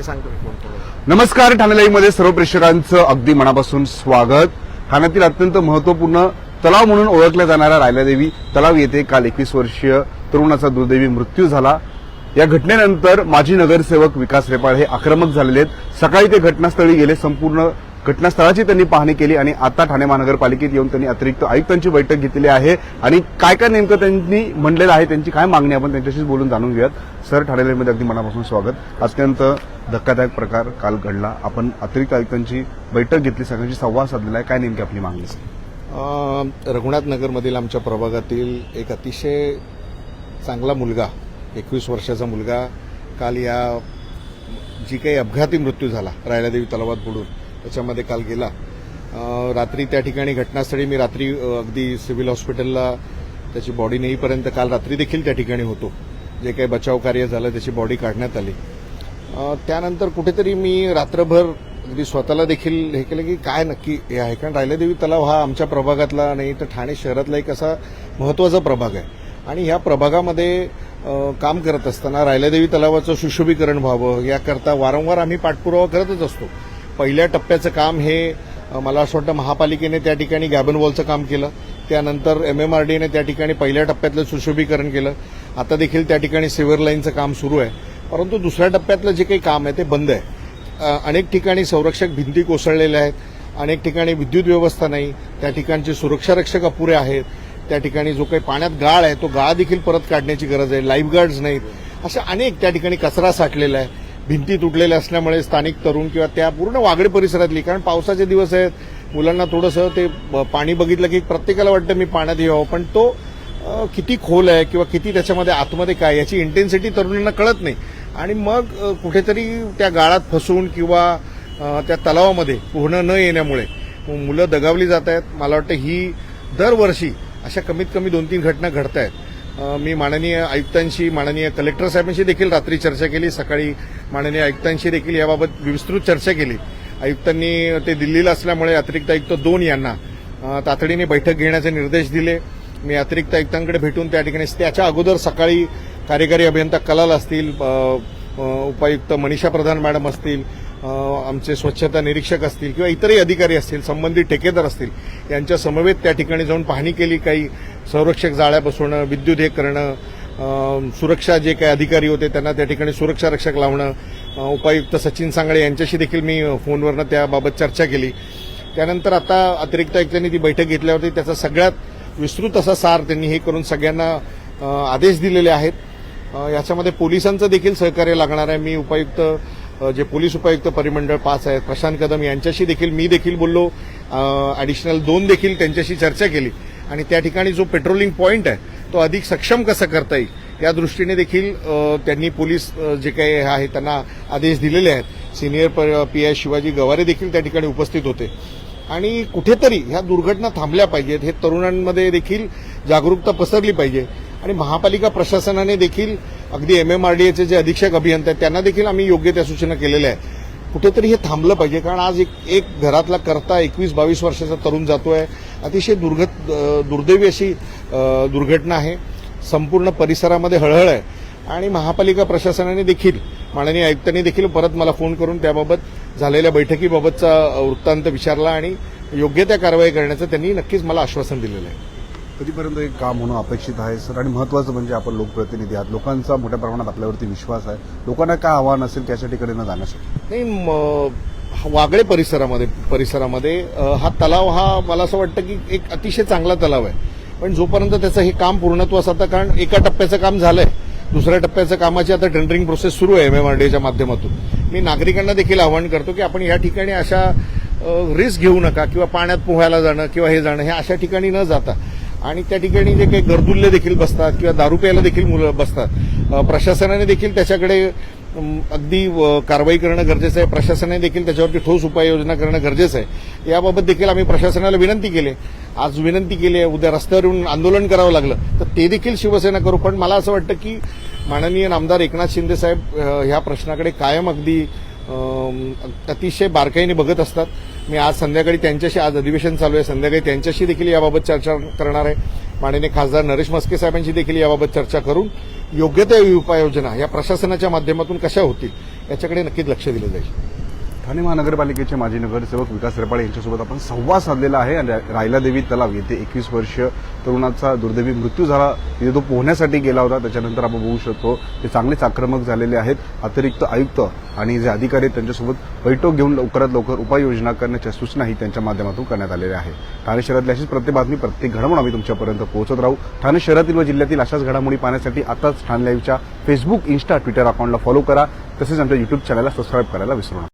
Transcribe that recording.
ते सांगतो मी नमस्कार ठाणेलाई मध्ये सर्व प्रेक्षकांचं अगदी मनापासून स्वागत. ठाण्यातील अत्यंत महत्त्वपूर्ण तलाव म्हणून ओळखल्या जाणाऱ्या रायलादेवी तलाव येथे काल एकवीस वर्षीय तरुणाचा दुर्दैवी मृत्यू झाला. या घटनेनंतर माजी नगरसेवक विकास रेपाळ हे आक्रमक झालेले आहेत. सकाळी ते घटनास्थळी गेले संपूर्ण घटनास्थळाची त्यांनी पाहणी केली आणि आता ठाणे महानगरपालिकेत येऊन त्यांनी अतिरिक्त आयुक्तांची बैठक घेतलेली आहे. आणि काय काय नेमकं त्यांनी म्हणलेलं आहे त्यांची काय मागणी आपण त्यांच्याशीच बोलून जाणून घेऊयात. सर ठाणेलाईमध्ये अगदी मनापासून स्वागत. अत्यंत धक्कादायक प्रकार काल घडला. आपण अतिरिक्त आयुक्तांची बैठक घेतली. सगळ्यांशी संवाद साधलेला आहे. काय नेमकी आपली मागणी रघुनाथ नगरमधील आमच्या प्रभागातील एक अतिशय चांगला मुलगा एकवीस वर्षाचा मुलगा काल या जी काही अपघाती मृत्यू झाला रायलादेवी तलावात बुडून त्याच्यामध्ये काल गेला. रात्री त्या ठिकाणी घटनास्थळी मी रात्री अगदी सिव्हिल हॉस्पिटलला त्याची बॉडी नेईपर्यंत काल रात्री देखील त्या ठिकाणी होतो. जे काही बचाव कार्य झालं त्याची बॉडी काढण्यात आली. त्यानंतर कुठेतरी मी रात्रभर अगदी स्वतःला देखील हे केलं की काय नक्की हे आहे? कारण रायलादेवी तलाव हा आमच्या प्रभागातला नाही तर ठाणे शहरातला एक असा महत्त्वाचा प्रभाग आहे. आणि ह्या प्रभागामध्ये काम करत असताना रायलादेवी तलावाचं सुशोभीकरण व्हावं याकरता वारंवार आम्ही पाठपुरावा करतच असतो. पहिल्या टप्प्याचं काम हे मला असं वाटतं महापालिकेने त्या ठिकाणी गॅबन वॉलचं काम केलं. त्यानंतर एम एम आर डीने त्या ठिकाणी पहिल्या टप्प्यातलं सुशोभीकरण केलं. आता देखील त्या ठिकाणी सिव्हर लाईनचं काम सुरू आहे. परंतु दुसऱ्या टप्प्यातलं जे काही काम आहे ते बंद आहे. अनेक ठिकाणी संरक्षक भिंती कोसळलेल्या आहेत. अनेक ठिकाणी विद्युत व्यवस्था नाही. त्या ठिकाणचे सुरक्षारक्षक अपुरे आहेत. त्या ठिकाणी जो काही पाण्यात गाळ आहे तो गाळ देखील परत काढण्याची गरज आहे. लाईफ गार्ड्स नाहीत. अशा अनेक त्या ठिकाणी कचरा साठलेला आहे. भिंती तुटलेल्या असल्यामुळे स्थानिक तरुण किंवा त्या पूर्ण वागडे परिसरातली कारण पावसाचे दिवस आहेत. मुलांना थोडंसं ते ब- पाणी बघितलं की प्रत्येकाला वाटतं मी पाण्यात यावं पण तो किती खोल आहे किंवा किती त्याच्यामध्ये आतमध्ये काय याची इंटेन्सिटी तरुणांना कळत नाही. आणि मग कुठेतरी त्या गाळात फसून किंवा त्या तलावामध्ये पोहणं न येण्यामुळे मुलं दगावली जात आहेत. मला वाटतं ही दरवर्षी अशा कमीत कमी दोन तीन घटना घडत आहेत. मी माननीय आयुक्तांशी माननीय कलेक्टर साहेबांशी देखील रात्री चर्चा केली. सकाळी माननीय आयुक्तांशी देखील याबाबत विस्तृत चर्चा केली. आयुक्तांनी ते दिल्लीला असल्यामुळे अतिरिक्त आयुक्त दोन यांना तातडीने बैठक घेण्याचे निर्देश दिले. मी अतिरिक्त आयुक्तांकडे भेटून त्या ठिकाणी त्याच्या अगोदर सकाळी कार्यकारी अभियंता कलाल असतील उपायुक्त मनीषा प्रधान मॅडम असतील आमचे स्वच्छता निरीक्षक असतील किंवा इतरही अधिकारी असतील संबंधित ठेकेदार असतील यांच्या समवेत त्या ठिकाणी जाऊन पाहणी केली काही संरक्षक जाळ्या बसवणं विद्युत हे करणं सुरक्षा जे काही अधिकारी होते त्यांना त्या ठिकाणी सुरक्षा रक्षक लावणं उपायुक्त सचिन सांगळे यांच्याशी देखील मी फोनवरनं त्याबाबत चर्चा केली. त्यानंतर आता अतिरिक्त आयुक्तांनी ती बैठक घेतल्यावरती त्याचा सगळ्यात विस्तृत असा सार त्यांनी हे करून सगळ्यांना आदेश दिलेले आहेत. याच्यामध्ये पोलिसांचं देखील सहकार्य लागणार आहे. मी उपायुक्त जे पोलीस उपायुक्त परिमंडळ पाच आहेत प्रशांत कदम यांच्याशी देखील मी देखील बोललो. ॲडिशनल दोन देखील त्यांच्याशी चर्चा केली. आणि त्या ठिकाणी जो पेट्रोलिंग पॉईंट आहे तो अधिक सक्षम कसा करता येईल या दृष्टीने देखील त्यांनी पोलीस जे काही आहे त्यांना आदेश दिलेले आहेत. Senior P I Shivaji Gaware देखील त्या ठिकाणी उपस्थित होते. आणि कुठेतरी ह्या दुर्घटना थांबल्या पाहिजेत हे तरुणांमध्ये देखील जागरूकता पसरली पाहिजे. आणि महापालिका प्रशासनाने देखील अगदी एम एम आर डी एचे जे अधीक्षक अभियंता आहेत त्यांना देखील आम्ही योग्य त्या सूचना केलेल्या आहेत. कुठेतरी हे थांबलं पाहिजे कारण आज एक एक घरातला करता एकवीस बावीस वर्षाचा तरुण आहे अतिशय दुर्गत दुर्दैवी अशी दुर्घटना आहे. संपूर्ण परिसरामध्ये हळहळ आहे. आणि महापालिका प्रशासनाने देखील माननीय आयुक्तांनी देखील परत मला फोन करून त्याबाबत झालेल्या बैठकीबाबतचा वृत्तांत विचारला आणि योग्य त्या कारवाई करण्याचं त्यांनी नक्कीच मला आश्वासन दिलेलं आहे. कधीपर्यंत एक काम होणं अपेक्षित आहे सर? आणि महत्वाचं म्हणजे आपण लोकप्रतिनिधी आहात. लोकांचा मोठ्या प्रमाणात आपल्यावरती विश्वास आहे. लोकांना काय आव्हान असेल त्याच्याकडे न जाण्यासाठी? नाही म- वागळे परिसरामध्ये परिसरामध्ये हा तलाव हा मला असं वाटतं की एक अतिशय चांगला तलाव आहे. पण जोपर्यंत त्याचं हे काम पूर्णत्वास आता कारण एका टप्प्याचं काम झालंय दुसऱ्या टप्प्याचं कामाची आता टेंडरिंग प्रोसेस सुरू आहे एमएमआरडीच्या माध्यमातून. मी नागरिकांना देखील आवाहन करतो की आपण या ठिकाणी अशा रिस्क घेऊ नका किंवा पाण्यात पोहायला जाणं किंवा हे जाणं हे अशा ठिकाणी न जाता. आणि त्या ठिकाणी जे काही गर्दुल्ले देखील बसतात किंवा दारू प्यायला देखील मुलं बसतात. प्रशासनाने देखील त्याच्याकडे अगदी कारवाई करणं गरजेचं आहे. प्रशासनाने देखील त्याच्यावरती ठोस उपाययोजना करणं गरजेचं आहे. याबाबत देखील आम्ही प्रशासनाला विनंती केली. आज विनंती केली आहे. उद्या रस्त्यावर येऊन आंदोलन करावं लागलं. तर ते देखील शिवसेना करू. पण मला असं वाटतं की माननीय आमदार एकनाथ शिंदे साहेब ह्या प्रश्नाकडे कायम अगदी अतिशय बारकाईने बघत असतात. मी आज संध्याकाळी त्यांच्याशी आज अधिवेशन चालू आहे. संध्याकाळी त्यांच्याशी देखील याबाबत चर्चा करणार आहे. माननीय खासदार नरेश मस्के साहेबांशी देखील याबाबत चर्चा करून योग्य त्या उपाययोजना या प्रशासनाच्या माध्यमातून कशा होतील याच्याकडे नक्कीच लक्ष दिलं जाईल. ठाणे महानगरपालिकेचे माजी नगरसेवक विकास रेपाळे यांच्यासोबत आपण संवाद साधलेला आहे. आणि रायलादेवी तलाव येथे एकवीस वर्ष तरुणाचा दुर्दैवी मृत्यू झाला. तिथे तो पोहण्यासाठी गेला होता. त्याच्यानंतर आपण बघू शकतो ते चांगलेच आक्रमक झालेले आहेत. अतिरिक्त आयुक्त आणि जे अधिकारी आहेत त्यांच्यासोबत बैठक घेऊन लवकरात लवकर उपाययोजना करण्याच्या सूचनाही त्यांच्या माध्यमातून करण्यात आलेल्या आहेत. ठाणे शहरातली अशीच प्रत्येक बातमी प्रत्येक घडामोड आम्ही तुमच्यापर्यंत पोहोचत राहू. ठाणे शहरातील व जिल्ह्यातील अशाच घडामोडी पाहण्यासाठी आताच ठाणे लाईव्हच्या फेसबुक इन्स्टा ट्विटर अकाउंटला फॉलो करा. तसेच आमच्या युट्यूब चॅनलला सबस्क्राईब करायला विसरू नका.